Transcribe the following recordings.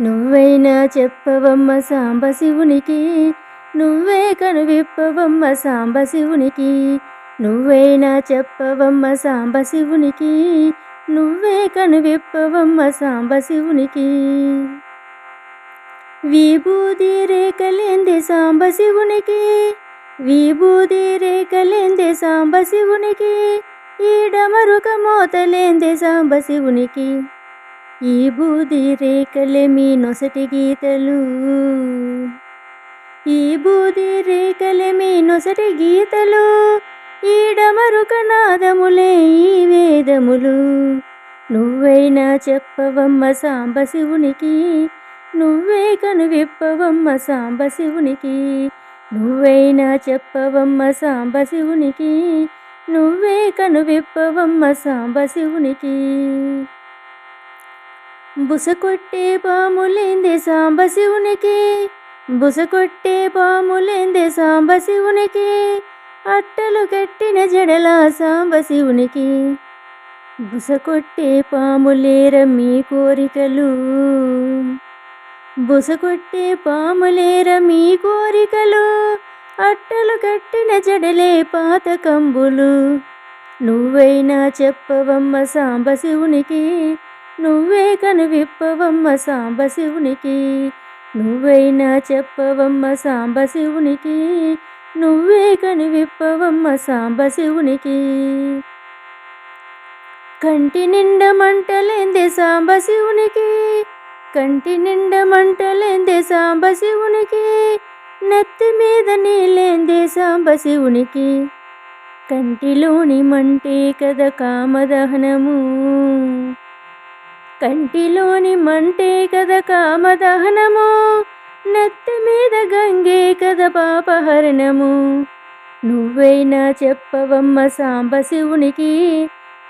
నువ్వైనా చెప్పవమ్మ సాంబశివునికి నువ్వే కనువిప్పవమ్మ సాంబశివునికి నువ్వైనా చెప్పవమ్మ సాంబశివునికి నువ్వే కనువిప్పవమ్మ సాంబశివునికి విభూది రేఖలేంది సాంబశివునికి విభూది రేఖలేంది సాంబశివునికి ఈడమరుక మోతలేంది సాంబశివునికి ఈ బూది రేఖలే మీ నొసటి గీతలు. ఈ బూది రేఖలే మీ నొసటి గీతలు. ఈడమరుక నాదములే ఈ వేదములు. నువ్వైనా చెప్పవమ్మ సాంబశివునికి. నువ్వే కనువిప్పవమ్మ సాంబశివునికి. నువ్వైనా చెప్పవమ్మ సాంబశివునికి. నువ్వే కనువిప్పవమ్మ సాంబశివునికి. బుసకొట్టే పాములేందే సాంబశివునికి బుసకొట్టే పాములేందే సాంబశివునికి అట్టలు కట్టిన జడల సాంబశివునికి బుసకొట్టే పాములేర మీ కోరికలు? బుసకొట్టే పాములేర మీ కోరికలు? అట్టలు కట్టిన జడలే పాత కంబులు? నువ్వైనా చెప్పవమ్మ సాంబశివునికి నువ్వే కనువిప్పవమ్మ సాంబశివునికి నువ్వైనా చెప్పవమ్మ సాంబశివునికి నువ్వే కనువిప్పవమ్మ సాంబశివునికి కంటి నిండ మంటలేందే సాంబశివునికి కంటి నిండ మంటలేందే సాంబశివునికి నెత్తి మీద నీలేందే సాంబశివునికి కంటిలోని మంటే కద కామదహనము. కంటిలోని మంటే కద కామదహనము నెత్తి మీద గంగే కద పాపహరణము. నువ్వైనా చెప్పవమ్మ సాంబశివునికి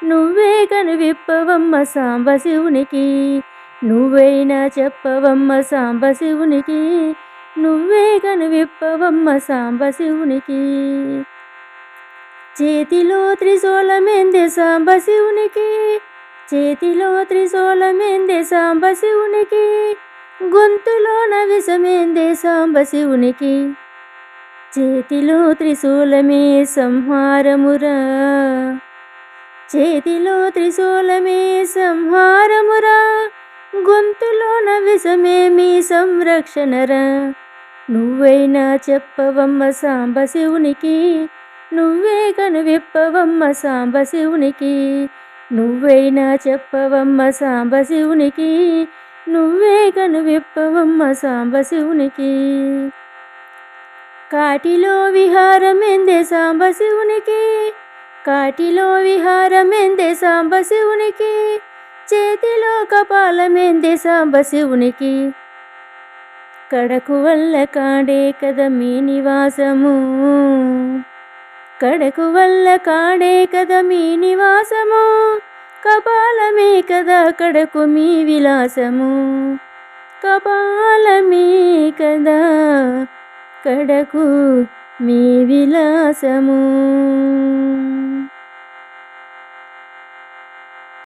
నువ్వే కనువిప్పవమ్మ సాంబశివునికి. నువ్వైనా చెప్పవమ్మ సాంబశివునికి నువ్వే కనువిప్పవమ్మ సాంబశివునికి. చేతిలో త్రిశూలమేందే సాంబశివునికి? చేతిలో త్రిశూలమేందే సాంబశివునికి గొంతులోన విషమేందే సాంబశివునికి. చేతిలో త్రిశూలమే సంహారమురా చేతిలో త్రిశూలమే సంహారమురా గొంతులోన విషమే మీ సంరక్షణరా. నువ్వైనా చెప్పవమ్మ సాంబశివునికి నువ్వే కనువిప్పవమ్మ సాంబశివునికి. నువ్వైనా చెప్పవమ్మ సాంబశివునికి నువ్వే కనువిప్పవమ్మ సాంబశివునికి. కాటిలో విహారమెందే సాంబశివునికి కాటిలో విహారమెందే సాంబశివునికి చేతిలో కపాలమెందే సాంబశివునికి. కడకు వల్ల కాడే కదా మీ నివాసము. కడకు వల్ల కాడే కదా మీ నివాసము? కపాలమే కదా కడకు మీ విలాసము? కపాలమే కదా కడకు మీ విలాసము?